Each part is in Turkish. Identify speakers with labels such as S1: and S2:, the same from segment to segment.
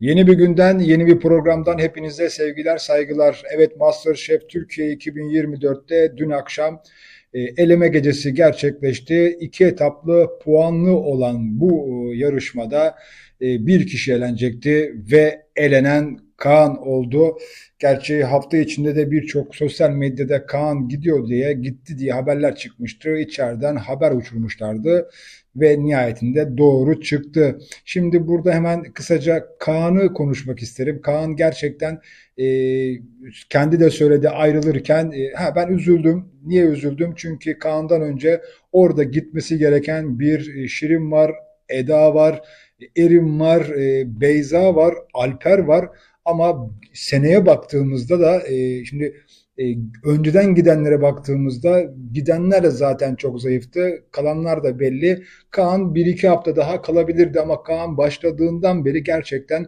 S1: Yeni bir günden, yeni bir programdan hepinize sevgiler, saygılar. Evet MasterChef Türkiye 2024'te dün akşam e, eleme gecesi gerçekleşti. İki etaplı puanlı olan bu e, yarışmada e, bir kişi elenecekti ve elenen Kaan oldu. Gerçi hafta içinde de birçok sosyal medyada Kaan gidiyor diye, gitti diye haberler çıkmıştı. İçeriden haber uçurmuşlardı ve nihayetinde doğru çıktı. Şimdi burada hemen kısaca Kaan'ı konuşmak isterim. Kaan gerçekten e, kendi de söyledi ayrılırken e, ha ben üzüldüm. Niye üzüldüm? Çünkü Kaan'dan önce orada gitmesi gereken bir e, Şirin var, Eda var, Erim var, e, Beyza var, Alper var. Ama seneye baktığımızda da e, şimdi e, önceden gidenlere baktığımızda gidenler de zaten çok zayıftı. Kalanlar da belli. Kaan bir iki hafta daha kalabilirdi ama Kaan başladığından beri gerçekten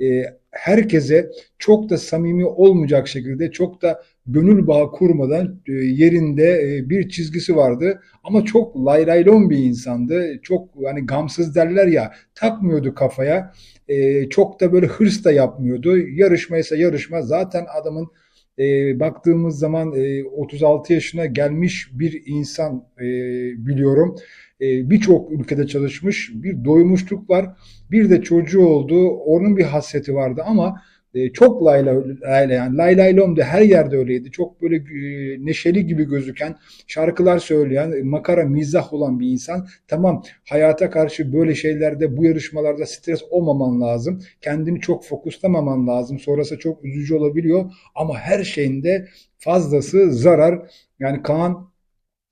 S1: e, herkese çok da samimi olmayacak şekilde çok da gönül bağı kurmadan e, yerinde e, bir çizgisi vardı. Ama çok laylaylon bir insandı. Çok hani gamsız derler ya takmıyordu kafaya. E, çok da böyle hırs da yapmıyordu. Yarışma ise yarışma. Zaten adamın e, baktığımız zaman e, 36 yaşına gelmiş bir insan e, biliyorum. E, Birçok ülkede çalışmış, bir doymuşluk var. Bir de çocuğu oldu, onun bir hasreti vardı ama e, çok layla, layla yani lay lay lom de her yerde öyleydi. Çok böyle e, neşeli gibi gözüken, şarkılar söyleyen, makara, mizah olan bir insan. Tamam hayata karşı böyle şeylerde, bu yarışmalarda stres olmaman lazım. Kendini çok fokuslamaman lazım. Sonrası çok üzücü olabiliyor. Ama her şeyinde fazlası zarar. Yani Kaan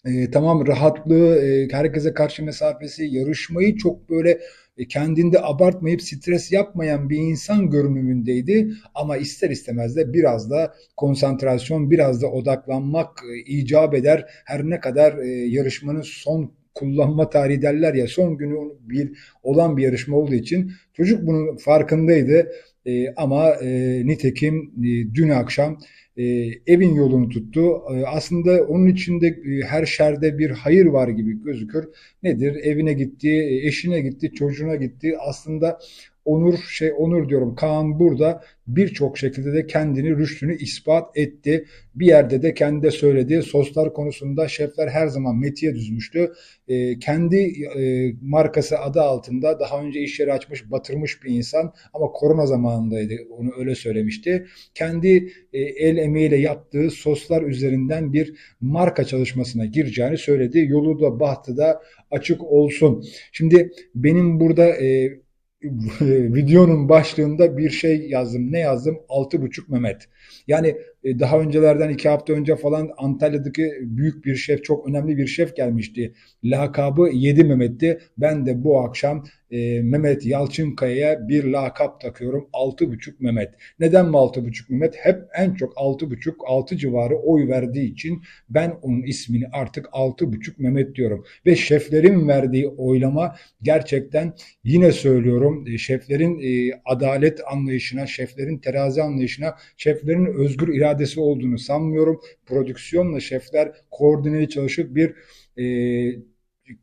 S1: e, tamam rahatlığı, e, herkese karşı mesafesi, yarışmayı çok böyle e, kendinde abartmayıp stres yapmayan bir insan görünümündeydi. Ama ister istemez de biraz da konsantrasyon, biraz da odaklanmak e, icap eder. Her ne kadar e, yarışmanın son kullanma tarihi derler ya son günü bir olan bir yarışma olduğu için çocuk bunun farkındaydı. E, ama e, nitekim dün akşam e, evin yolunu tuttu. E, aslında onun içinde e, her şerde bir hayır var gibi gözükür. Nedir? Evine gitti, e, eşine gitti, çocuğuna gitti. Aslında Onur şey Onur diyorum Kaan burada birçok şekilde de kendini rüştünü ispat etti. Bir yerde de kendi de söyledi. Soslar konusunda şefler her zaman metiye düzmüştü. E, kendi e, markası adı altında daha önce iş yeri açmış, batırmış bir insan ama korona zamanındaydı. Onu öyle söylemişti. Kendi e, el emeğiyle yaptığı soslar üzerinden bir marka çalışmasına gireceğini söyledi. Yolu da bahtı da açık olsun. Şimdi benim burada e, videonun başlığında bir şey yazdım. Ne yazdım? Altı buçuk Mehmet. Yani e, daha öncelerden iki hafta önce falan Antalya'daki büyük bir şef, çok önemli bir şef gelmişti. Lakabı Yedi Mehmet'ti. Ben de bu akşam e, Mehmet Yalçınkaya'ya bir lakap takıyorum. Altı buçuk Mehmet. Neden mi altı buçuk Mehmet? Hep en çok altı buçuk, altı civarı oy verdiği için ben onun ismini artık altı buçuk Mehmet diyorum. Ve şeflerin verdiği oylama gerçekten yine söylüyorum e, şeflerin e, adalet anlayışına, şeflerin terazi anlayışına, şeflerin özgür iradesi olduğunu sanmıyorum. Prodüksiyonla şefler koordineli çalışıp bir e,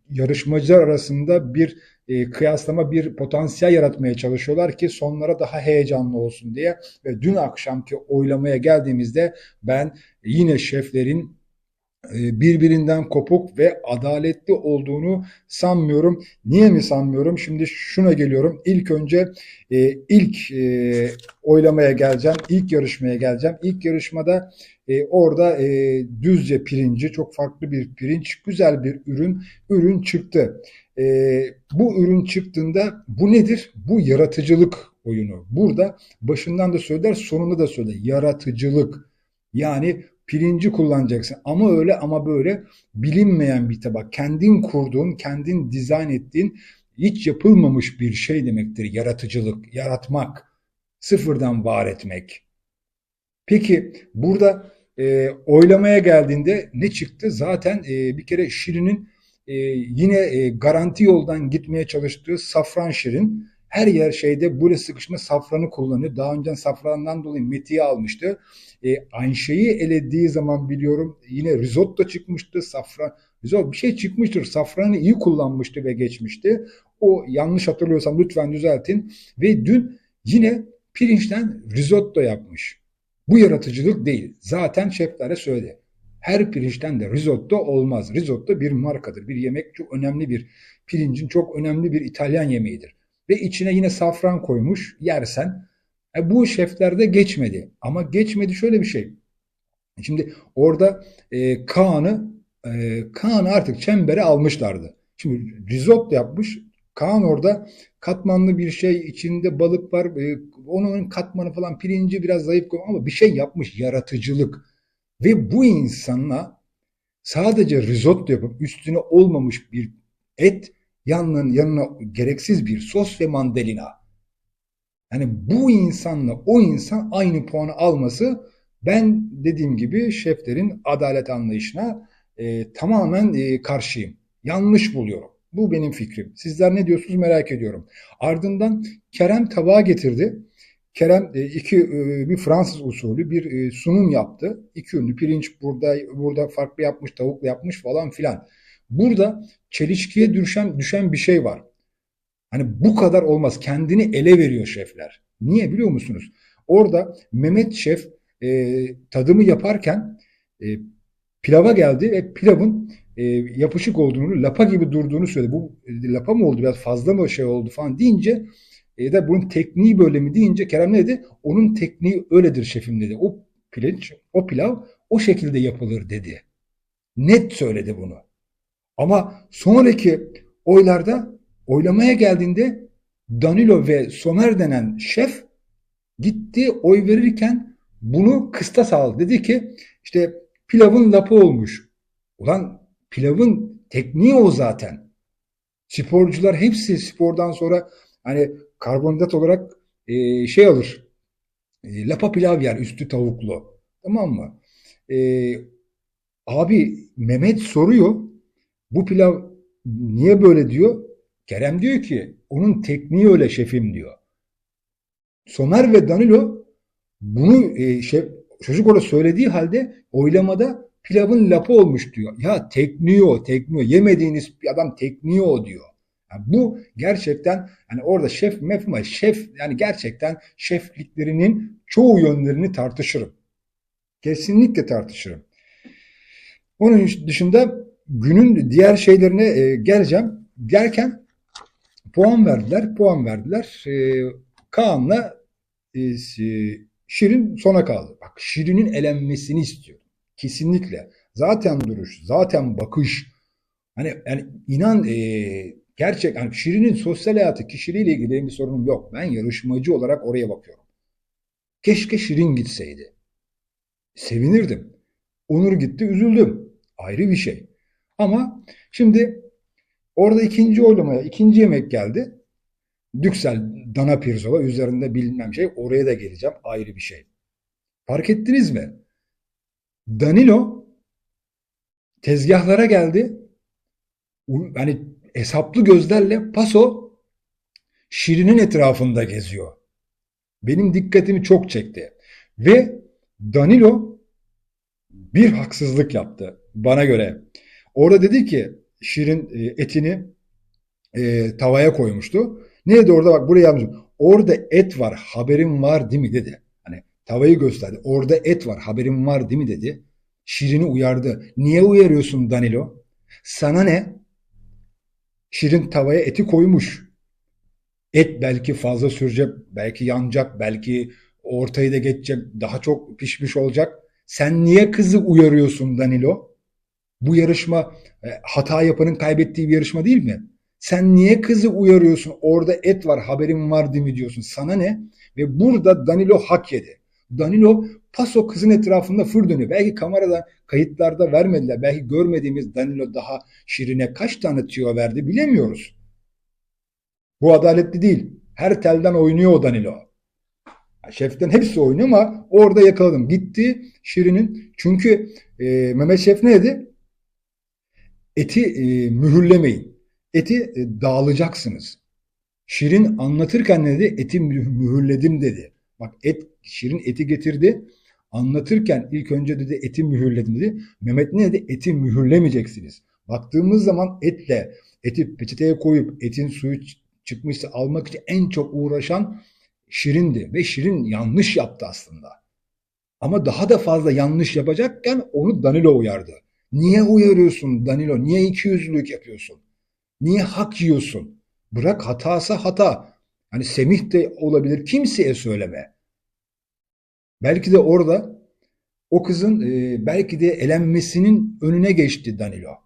S1: yarışmacılar arasında bir e, kıyaslama bir potansiyel yaratmaya çalışıyorlar ki sonlara daha heyecanlı olsun diye ve dün akşamki oylamaya geldiğimizde ben yine şeflerin birbirinden kopuk ve adaletli olduğunu sanmıyorum. Niye mi sanmıyorum? Şimdi şuna geliyorum. İlk önce e, ilk e, oylamaya geleceğim. İlk yarışmaya geleceğim. İlk yarışmada e, orada e, düzce pirinci, çok farklı bir pirinç, güzel bir ürün, ürün çıktı. E, bu ürün çıktığında bu nedir? Bu yaratıcılık oyunu. Burada başından da söyler, sonunda da söyler. Yaratıcılık. Yani pirinci kullanacaksın. Ama öyle ama böyle bilinmeyen bir tabak. Kendin kurduğun, kendin dizayn ettiğin hiç yapılmamış bir şey demektir. Yaratıcılık, yaratmak, sıfırdan var etmek. Peki burada e, oylamaya geldiğinde ne çıktı? Zaten e, bir kere Şirin'in e, yine e, garanti yoldan gitmeye çalıştığı safran Şirin her yer şeyde böyle sıkışma safranı kullanıyor. Daha önce safrandan dolayı metiye almıştı. E, Ayşe'yi elediği zaman biliyorum yine risotto çıkmıştı. Safran risotto bir şey çıkmıştır. Safranı iyi kullanmıştı ve geçmişti. O yanlış hatırlıyorsam lütfen düzeltin. Ve dün Yine pirinçten risotto yapmış. Bu yaratıcılık değil. Zaten şeflere söyledi. Her pirinçten de risotto olmaz. Risotto bir markadır. Bir yemek çok önemli bir pirincin çok önemli bir İtalyan yemeğidir. Ve içine yine safran koymuş yersen. E, bu şeflerde geçmedi. Ama geçmedi şöyle bir şey. Şimdi orada e, Kaan'ı e, Kaan'ı artık çembere almışlardı. Şimdi risotto yapmış. Kaan orada katmanlı bir şey içinde balık var. E, onun katmanı falan pirinci biraz zayıf ama bir şey yapmış yaratıcılık. Ve bu insanla sadece risotto yapıp üstüne olmamış bir et yanının yanına gereksiz bir sos ve mandalina. Yani bu insanla o insan aynı puanı alması ben dediğim gibi şeflerin adalet anlayışına e, tamamen e, karşıyım. Yanlış buluyorum. Bu benim fikrim. Sizler ne diyorsunuz merak ediyorum. Ardından Kerem tabağa getirdi. Kerem e, iki e, bir Fransız usulü bir e, sunum yaptı. İki ünlü pirinç burada burada farklı yapmış, tavuklu yapmış falan filan. Burada çelişkiye düşen düşen bir şey var. Hani bu kadar olmaz. Kendini ele veriyor şefler. Niye biliyor musunuz? Orada Mehmet Şef e, tadımı yaparken e, pilava geldi ve pilavın e, yapışık olduğunu, lapa gibi durduğunu söyledi. Bu e, lapa mı oldu, biraz fazla mı şey oldu falan deyince e, da bunun tekniği böyle mi deyince Kerem ne dedi? Onun tekniği öyledir şefim dedi. O pirinç, o pilav o şekilde yapılır dedi. Net söyledi bunu. Ama sonraki oylarda oylamaya geldiğinde Danilo ve Somer denen şef gitti oy verirken bunu kıstas aldı. Dedi ki işte pilavın lapı olmuş. Ulan pilavın tekniği o zaten. Sporcular hepsi spordan sonra hani karbonhidrat olarak e, şey alır. E, lapa pilav yer üstü tavuklu. Tamam mı? E, abi Mehmet soruyor. Bu pilav niye böyle diyor? Kerem diyor ki onun tekniği öyle şefim diyor. Somer ve Danilo bunu e, şef, çocuk orada söylediği halde oylamada pilavın lapı olmuş diyor. Ya tekniği o, tekniği. Yemediğiniz adam tekniği o diyor. Yani bu gerçekten hani orada şef mef ama şef yani gerçekten şefliklerinin çoğu yönlerini tartışırım. Kesinlikle tartışırım. Onun dışında günün diğer şeylerine e, geleceğim. Derken puan verdiler, puan verdiler. E, Kaan'la e, Şirin sona kaldı. Bak Şirin'in elenmesini istiyor. Kesinlikle. Zaten duruş, zaten bakış. Hani yani inan e, gerçek hani Şirin'in sosyal hayatı kişiliğiyle ilgili bir sorunum yok. Ben yarışmacı olarak oraya bakıyorum. Keşke Şirin gitseydi. Sevinirdim. Onur gitti, üzüldüm. Ayrı bir şey. Ama şimdi orada ikinci oylamaya, ikinci yemek geldi. Düksel dana pirzola üzerinde bilmem şey oraya da geleceğim ayrı bir şey. Fark ettiniz mi? Danilo tezgahlara geldi. Hani hesaplı gözlerle paso Şirin'in etrafında geziyor. Benim dikkatimi çok çekti. Ve Danilo bir haksızlık yaptı bana göre. Orada dedi ki Şirin e, etini e, tavaya koymuştu. Neydi orada bak buraya yazmış. Orada et var haberin var değil mi dedi. Hani tavayı gösterdi. Orada et var haberin var değil mi dedi. Şirin'i uyardı. Niye uyarıyorsun Danilo? Sana ne? Şirin tavaya eti koymuş. Et belki fazla sürecek, belki yanacak, belki ortayı da geçecek, daha çok pişmiş olacak. Sen niye kızı uyarıyorsun Danilo? Bu yarışma e, hata yapanın kaybettiği bir yarışma değil mi? Sen niye kızı uyarıyorsun? Orada et var, haberin var değil mi diyorsun. Sana ne? Ve burada Danilo hak yedi. Danilo paso kızın etrafında fır dönüyor. Belki kamerada kayıtlarda vermediler. Belki görmediğimiz Danilo daha Şirin'e kaç tane tüyo verdi bilemiyoruz. Bu adaletli değil. Her telden oynuyor o Danilo. Şeften hepsi oynuyor ama orada yakaladım. Gitti Şirin'in. Çünkü e, Mehmet Şef ne dedi? Eti e, mühürlemeyin. Eti e, dağılacaksınız. Şirin anlatırken dedi? Eti mühürledim dedi. Bak et Şirin eti getirdi. Anlatırken ilk önce dedi eti mühürledim dedi. Mehmet ne dedi? Eti mühürlemeyeceksiniz. Baktığımız zaman etle eti peçeteye koyup etin suyu çıkmışsa almak için en çok uğraşan Şirin'di ve Şirin yanlış yaptı aslında. Ama daha da fazla yanlış yapacakken onu Danilo uyardı. Niye uyarıyorsun Danilo? Niye ikiyüzlülük yapıyorsun? Niye hak yiyorsun? Bırak hatasa hata. Hani Semih de olabilir. Kimseye söyleme. Belki de orada o kızın e, belki de elenmesinin önüne geçti Danilo.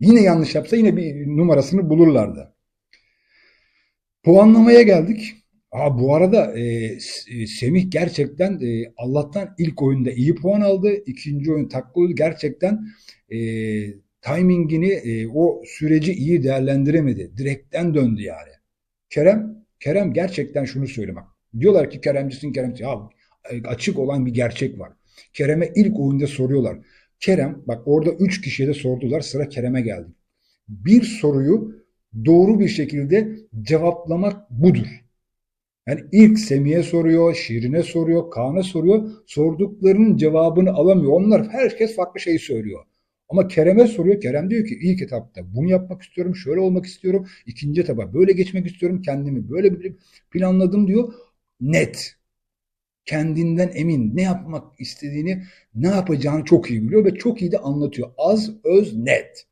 S1: Yine yanlış yapsa yine bir numarasını bulurlardı. Puanlamaya geldik. Aa, bu arada e, e, Semih gerçekten e, Allah'tan ilk oyunda iyi puan aldı. İkinci oyun taklı gerçekten e, timingini e, o süreci iyi değerlendiremedi. Direkten döndü yani. Kerem Kerem gerçekten şunu söylemek. Diyorlar ki Keremcisin Keremcisin. Ya açık olan bir gerçek var. Kerem'e ilk oyunda soruyorlar. Kerem bak orada üç kişiye de sordular sıra Kerem'e geldi. Bir soruyu doğru bir şekilde cevaplamak budur. Yani ilk Semih'e soruyor, Şirin'e soruyor, Kaan'a soruyor. Sorduklarının cevabını alamıyor. Onlar herkes farklı şey söylüyor. Ama Kerem'e soruyor. Kerem diyor ki ilk etapta bunu yapmak istiyorum, şöyle olmak istiyorum. İkinci etaba böyle geçmek istiyorum. Kendimi böyle bir planladım diyor. Net kendinden emin, ne yapmak istediğini, ne yapacağını çok iyi biliyor ve çok iyi de anlatıyor. Az, öz, net.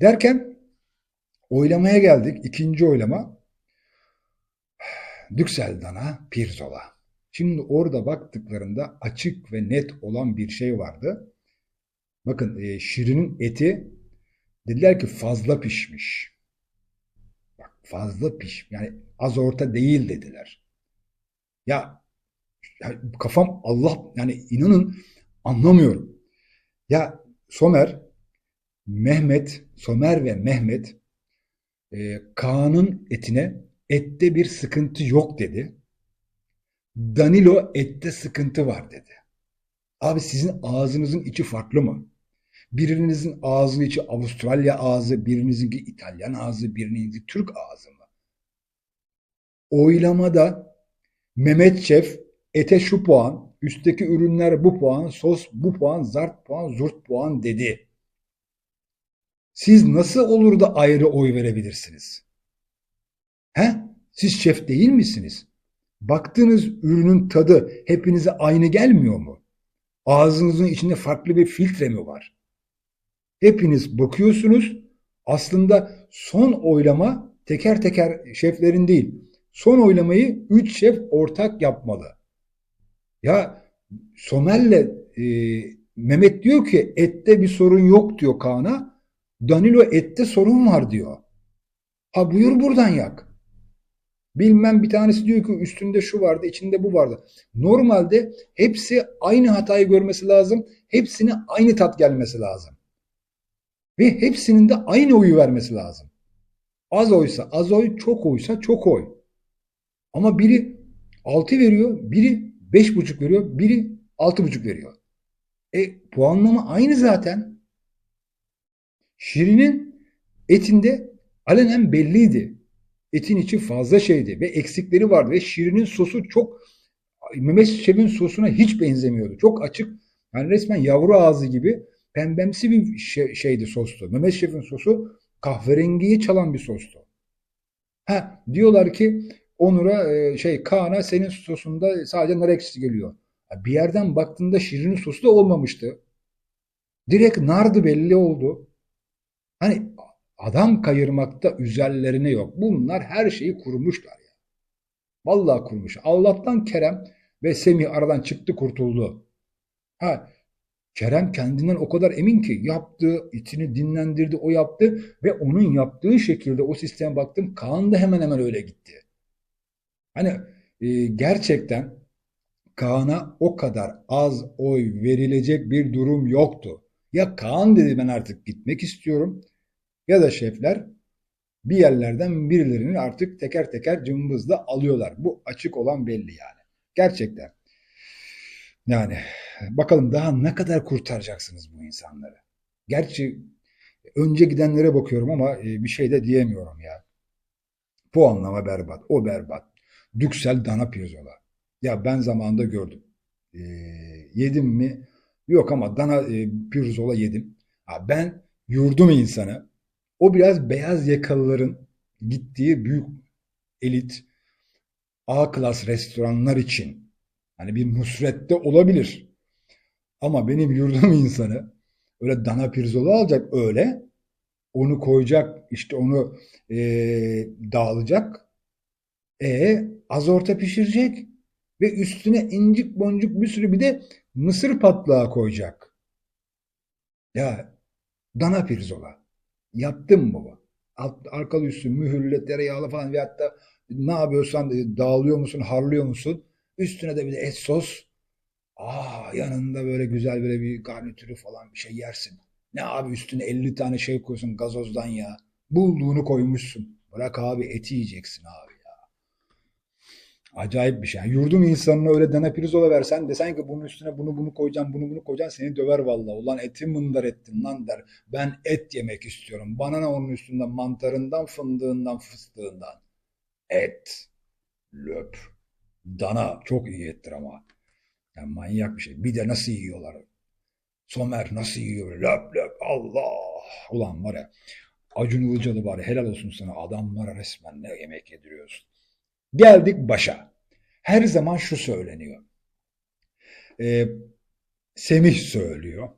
S1: Derken oylamaya geldik. İkinci oylama. Dükseldan'a Pirzola. Şimdi orada baktıklarında açık ve net olan bir şey vardı. Bakın e, Şirin'in eti dediler ki fazla pişmiş. Bak fazla piş. Yani az orta değil dediler. Ya, ya kafam Allah yani inanın anlamıyorum. Ya Somer, Mehmet, Somer ve Mehmet e, Kaan'ın etine ette bir sıkıntı yok dedi. Danilo ette sıkıntı var dedi. Abi sizin ağzınızın içi farklı mı? Birinizin ağzının içi Avustralya ağzı, birinizinki İtalyan ağzı, birinizinki Türk ağzı mı? Oylamada Mehmet Şef ete şu puan, üstteki ürünler bu puan, sos bu puan, zart puan, zurt puan dedi. Siz nasıl olur da ayrı oy verebilirsiniz? He? Siz şef değil misiniz? Baktığınız ürünün tadı hepinize aynı gelmiyor mu? Ağzınızın içinde farklı bir filtre mi var? Hepiniz bakıyorsunuz. Aslında son oylama teker teker şeflerin değil, Son oylamayı 3 şef ortak yapmalı. Ya Somer'le e, Mehmet diyor ki ette bir sorun yok diyor Kaan'a. Danilo ette sorun var diyor. Ha buyur buradan yak. Bilmem bir tanesi diyor ki üstünde şu vardı, içinde bu vardı. Normalde hepsi aynı hatayı görmesi lazım. Hepsine aynı tat gelmesi lazım. Ve hepsinin de aynı oyu vermesi lazım. Az oysa az oy, çok oysa çok oy. Ama biri 6 veriyor, biri 5,5 veriyor, biri 6,5 veriyor. E puanlama aynı zaten. Şirin'in etinde alenen belliydi. Etin içi fazla şeydi ve eksikleri vardı ve Şirin'in sosu çok Mehmet Şef'in sosuna hiç benzemiyordu. Çok açık. Yani resmen yavru ağzı gibi pembemsi bir şey, şeydi sostu. Mehmet Şef'in sosu kahverengiyi çalan bir sostu. Ha diyorlar ki Onur'a e, şey Kaan'a senin sosunda sadece nar ekşisi geliyor. Bir yerden baktığında şirinin sosu da olmamıştı. Direkt nardı belli oldu. Hani adam kayırmakta üzerlerine yok. Bunlar her şeyi kurmuşlar ya. Vallahi kurmuş. Allah'tan Kerem ve Semih aradan çıktı kurtuldu. Ha Kerem kendinden o kadar emin ki yaptı, içini dinlendirdi, o yaptı ve onun yaptığı şekilde o sisteme baktım. Kaan da hemen hemen öyle gitti. Hani e, gerçekten Kaan'a o kadar az oy verilecek bir durum yoktu. Ya Kaan dedi ben artık gitmek istiyorum ya da şefler bir yerlerden birilerini artık teker teker cımbızla alıyorlar. Bu açık olan belli yani. Gerçekten. Yani bakalım daha ne kadar kurtaracaksınız bu insanları. Gerçi önce gidenlere bakıyorum ama e, bir şey de diyemiyorum ya. Puanlama berbat, o berbat. Düksel dana pirzola. Ya ben zamanında gördüm. E, yedim mi? Yok ama dana e, pirzola yedim. Ha, ben yurdum insanı. O biraz beyaz yakalıların gittiği büyük elit A klas restoranlar için hani bir nusrette olabilir. Ama benim yurdum insanı öyle dana pirzola alacak öyle onu koyacak işte onu eee, dağılacak e az orta pişirecek ve üstüne incik boncuk bir sürü bir de mısır patlağı koyacak. Ya dana pirzola. Yaptın bu? Alt, arkalı üstü mühürle tereyağlı falan ve hatta ne yapıyorsan dağılıyor musun, harlıyor musun? Üstüne de bir de et sos. Aa yanında böyle güzel böyle bir garnitürü falan bir şey yersin. Ne abi üstüne 50 tane şey koyuyorsun gazozdan ya. Bulduğunu koymuşsun. Bırak abi eti yiyeceksin abi. Acayip bir şey. Yani yurdum insanına öyle dana pirzola versen desen ki bunun üstüne bunu bunu koyacağım, bunu bunu koyacağım seni döver vallahi. Ulan eti mındar ettin lan der. Ben et yemek istiyorum. Bana ne onun üstünden mantarından, fındığından, fıstığından. Et. Löp. Dana. Çok iyi ettir ama. Yani manyak bir şey. Bir de nasıl yiyorlar. Somer nasıl yiyor. Löp löp. Allah. Ulan var ya. Acun Ilıcalı ya helal olsun sana. Adamlara resmen ne yemek yediriyorsun. Geldik başa. Her zaman şu söyleniyor. Ee, Semih söylüyor.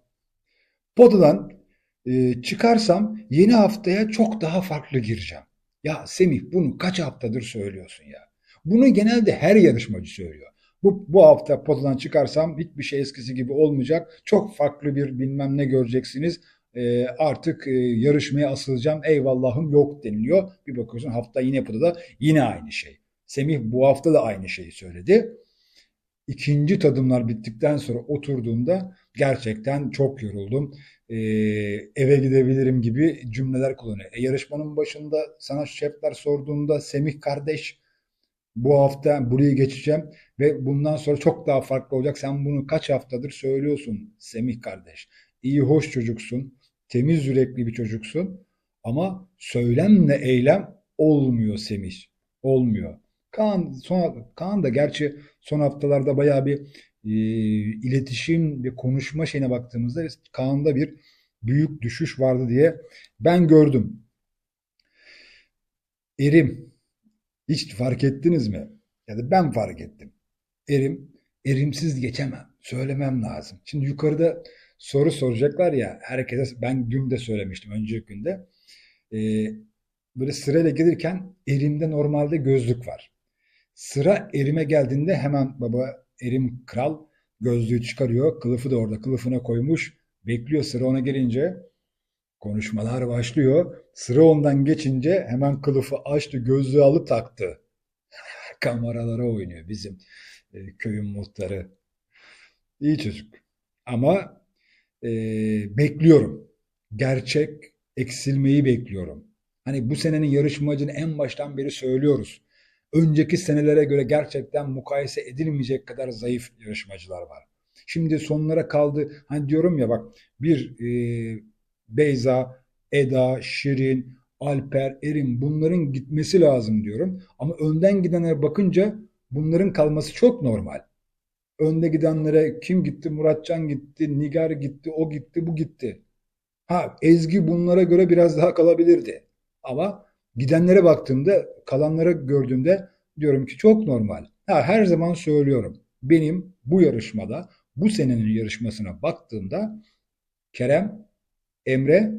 S1: Podadan e, çıkarsam yeni haftaya çok daha farklı gireceğim. Ya Semih bunu kaç haftadır söylüyorsun ya? Bunu genelde her yarışmacı söylüyor. Bu, bu hafta podadan çıkarsam hiçbir şey eskisi gibi olmayacak. Çok farklı bir bilmem ne göreceksiniz. Ee, artık e, yarışmaya asılacağım. Eyvallahım yok deniliyor. Bir bakıyorsun hafta yine podada yine aynı şey. Semih bu hafta da aynı şeyi söyledi. İkinci tadımlar bittikten sonra oturduğumda gerçekten çok yoruldum. Ee, eve gidebilirim gibi cümleler kullanıyor. E, yarışmanın başında sana şefler sorduğunda Semih kardeş bu hafta burayı geçeceğim ve bundan sonra çok daha farklı olacak. Sen bunu kaç haftadır söylüyorsun Semih kardeş. İyi hoş çocuksun, temiz yürekli bir çocuksun ama söylemle eylem olmuyor Semih. Olmuyor. Kaan, son, Kaan da gerçi son haftalarda bayağı bir e, iletişim ve konuşma şeyine baktığımızda Kaan'da bir büyük düşüş vardı diye ben gördüm. Erim hiç fark ettiniz mi? Ya da ben fark ettim. Erim, erimsiz geçemem. Söylemem lazım. Şimdi yukarıda soru soracaklar ya herkese ben dün de söylemiştim önceki günde. E, böyle sırayla gelirken elimde normalde gözlük var. Sıra erime geldiğinde hemen baba erim kral gözlüğü çıkarıyor. Kılıfı da orada kılıfına koymuş. Bekliyor sıra ona gelince konuşmalar başlıyor. Sıra ondan geçince hemen kılıfı açtı gözlüğü alıp taktı. Kameralara oynuyor bizim e, köyün muhtarı. İyi çocuk. Ama e, bekliyorum. Gerçek eksilmeyi bekliyorum. Hani bu senenin yarışmacını en baştan beri söylüyoruz önceki senelere göre gerçekten mukayese edilmeyecek kadar zayıf yarışmacılar var. Şimdi sonlara kaldı. Hani diyorum ya bak bir e, Beyza, Eda, Şirin, Alper, Erin bunların gitmesi lazım diyorum. Ama önden gidenlere bakınca bunların kalması çok normal. Önde gidenlere kim gitti? Muratcan gitti, Nigar gitti, o gitti, bu gitti. Ha Ezgi bunlara göre biraz daha kalabilirdi. Ama Gidenlere baktığımda, kalanları gördüğümde diyorum ki çok normal. Ha, her zaman söylüyorum. Benim bu yarışmada, bu senenin yarışmasına baktığımda Kerem, Emre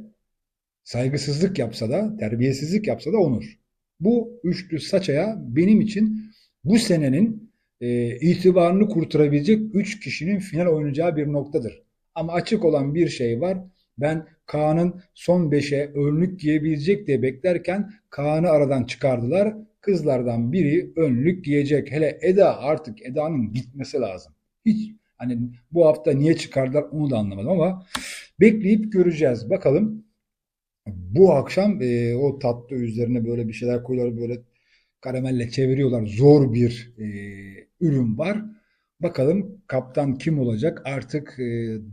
S1: saygısızlık yapsa da, terbiyesizlik yapsa da Onur. Bu üçlü saçaya benim için bu senenin e, itibarını kurtarabilecek üç kişinin final oynayacağı bir noktadır. Ama açık olan bir şey var. Ben Kaan'ın son beşe önlük giyebilecek diye beklerken Kaan'ı aradan çıkardılar. Kızlardan biri önlük giyecek. Hele Eda artık Eda'nın gitmesi lazım. Hiç hani bu hafta niye çıkardılar onu da anlamadım ama bekleyip göreceğiz. Bakalım bu akşam e, o tatlı üzerine böyle bir şeyler koyuyorlar böyle karamelle çeviriyorlar. Zor bir e, ürün var. Bakalım kaptan kim olacak? Artık e,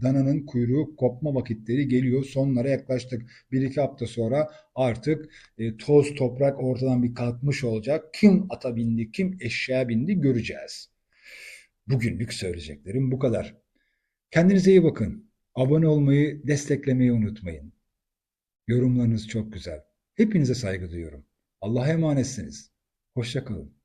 S1: dananın kuyruğu kopma vakitleri geliyor. Sonlara yaklaştık. Bir iki hafta sonra artık e, toz toprak ortadan bir kalkmış olacak. Kim ata bindi, kim eşeğe bindi göreceğiz. Bugünlük söyleyeceklerim bu kadar. Kendinize iyi bakın. Abone olmayı, desteklemeyi unutmayın. Yorumlarınız çok güzel. Hepinize saygı duyuyorum. Allah'a emanetsiniz. Hoşçakalın.